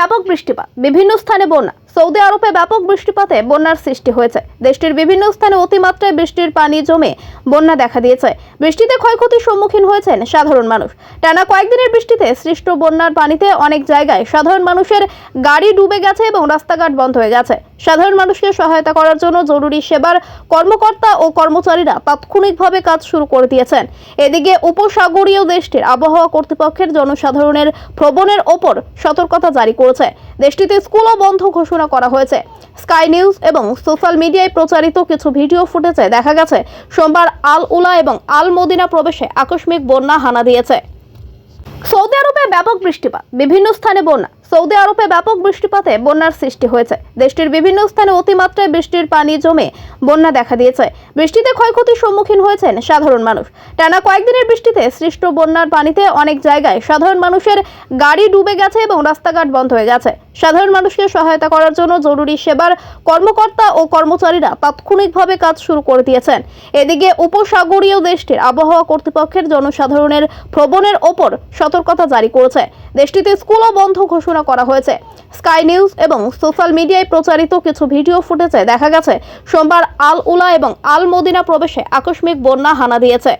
ব্যাপক বৃষ্টিপাত। বিভিন্ন স্থানে বন্যা। সৌদি আরবে ব্যাপক বৃষ্টিপাতে বন্যার সৃষ্টি হয়েছে। দেশটির বিভিন্ন স্থানে অতিমাত্রায় বৃষ্টির পানি জমে বন্যা দেখা দিয়েছে। বৃষ্টিতে ক্ষয়ক্ষতির সম্মুখীন হয়েছেন সাধারণ মানুষ। টানা কয়েকদিনের বৃষ্টিতে সৃষ্ট বন্যার পানিতে অনেক জায়গায় সাধারণ মানুষের গাড়ি ডুবে গেছে এবং রাস্তাঘাট বন্ধ হয়ে গেছে। সাধারণ মানুষকে সহায়তা করার জন্য জরুরি সেবার কর্মকর্তা ও কর্মচারীরা তাৎক্ষণিকভাবে কাজ শুরু করে দিয়েছেন। এদিকে উপসাগরীয় দেশটির আবহাওয়া কর্তৃপক্ষের জনসাধারণের ভ্রমণের ওপর সতর্কতা জারি করেছে। দেশটিতে স্কুলও বন্ধ ঘোষণা করা হয়েছে। স্কাই নিউজ এবং সোশ্যাল মিডিয়ায় প্রচারিত কিছু ভিডিও ফুটেজে দেখা গেছে, সোমবার আল উলা এবং আল মদিনা প্রবেশে আকস্মিক বন্যা হানা দিয়েছে। সৌদি আরবে ব্যাপক বৃষ্টিপাত, বিভিন্ন স্থানে বন্যা। সৌদি আরবে ব্যাপক বৃষ্টিপাতে বন্যার সৃষ্টি হয়েছে। দেশটির বিভিন্ন স্থানে অতিমাত্রায় বৃষ্টির পানি জমে বন্যা দেখা দিয়েছে। বৃষ্টিতে ক্ষয়ক্ষতির সম্মুখীন হয়েছেন সাধারণ মানুষ। টানা কয়েকদিনের বৃষ্টিতে সৃষ্ট বন্যার পানিতে অনেক জায়গায় সাধারণ মানুষের গাড়ি ডুবে গেছে এবং রাস্তাঘাট বন্ধ হয়ে গেছে। সাধারণ মানুষকে সহায়তা করার জন্য জরুরি সেবার কর্মকর্তা ও কর্মচারীরা তাৎক্ষণিকভাবে কাজ শুরু করে দিয়েছেন। এদিকে উপসাগরীয় দেশটির আবহাওয়া কর্তৃপক্ষের জনসাধারণের ভ্রমণের ওপর সতর্কতা জারি করেছে। দেশটিতে স্কুলও বন্ধ ঘোষণা করা হয়েছে। স্কাই নিউজ এবং সোশ্যাল মিডিয়ায় প্রচারিত কিছু ভিডিও ফুটেজে দেখা গেছে, সোমবার আল উলা এবং আল মদিনা প্রবেশে আকস্মিক বন্যা হানা দিয়েছে।